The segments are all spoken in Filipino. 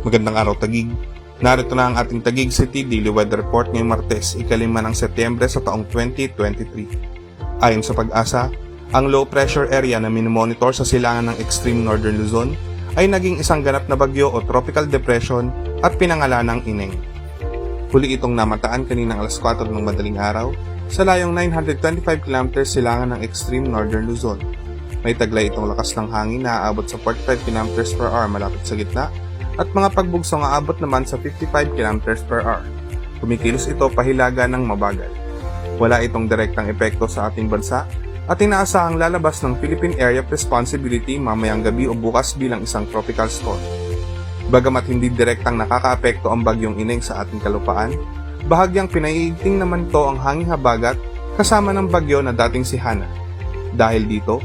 Magandang araw Tagig. Narito na ang ating Tagig City Daily Weather Report ngayong Martes, ikalima ng Setyembre sa taong 2023. Ayon sa pag-asa, ang low pressure area na minomonitor sa silangan ng extreme northern Luzon ay naging isang ganap na bagyo o tropical depression at pinangalan ng Ineng. Huli itong namataan kaninang alas 4 ng madaling araw sa layong 925 km silangan ng extreme northern Luzon. May taglay itong lakas ng hangin na aabot sa 45 km per hour malapit sa gitna at mga pagbugsong aabot naman sa 55 km per hour. Kumikilos ito pahilaga ng mabagal. Wala itong direktang epekto sa ating bansa at inaasahang lalabas ng Philippine Area of Responsibility mamayang gabi o bukas bilang isang tropical storm. Bagamat hindi direktang nakakaapekto ang bagyong ineng sa ating kalupaan, bahagyang pinaiigting naman ito ang hanging habagat kasama ng bagyo na dating si Hana. Dahil dito,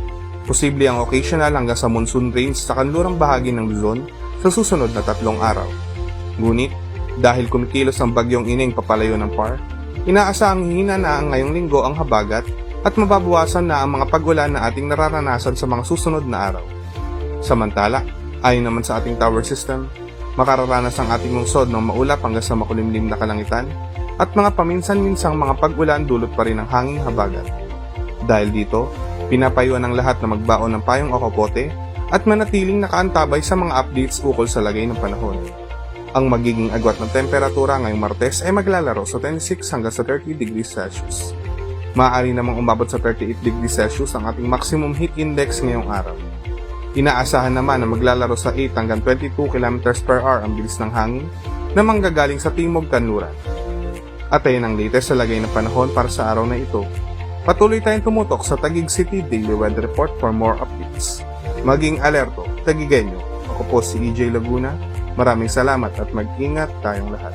posible ang occasional hanggang sa monsoon rains sa kanlurang bahagi ng Luzon sa susunod na tatlong araw. Ngunit, dahil kumikilos ang bagyong ineng papalayo ng PAR, inaasahang hina na ang ngayong linggo ang habagat at mababawasan na ang mga pagulan na ating nararanasan sa mga susunod na araw. Samantala, ayon naman sa ating tower system, makararanas ang ating lungsod ng maulap hanggang sa makulimlim na kalangitan at mga paminsan-minsang mga pag-ulan dulot pa rin ng hanging habagat. Dahil dito, pinapayuan ng lahat na magbaon ng payong o kapote at manatiling nakaantabay sa mga updates ukol sa lagay ng panahon. Ang magiging agwat ng temperatura ngayong Martes ay maglalaro sa 26 hanggang sa 30 degrees Celsius. Maaari namang umabot sa 38 degrees Celsius ang ating maximum heat index ngayong araw. Inaasahan naman na maglalaro sa 8 hanggang 22 km per hour ang bilis ng hangin na manggagaling sa timog kanluran. At ayan ang latest sa lagay ng panahon para sa araw na ito. Patuloy tayong tumutok sa Taguig City Daily Weather Report for more updates. Maging alerto, Tagigenyo. Ako po si EJ Laguna. Maraming salamat at mag-ingat tayong lahat.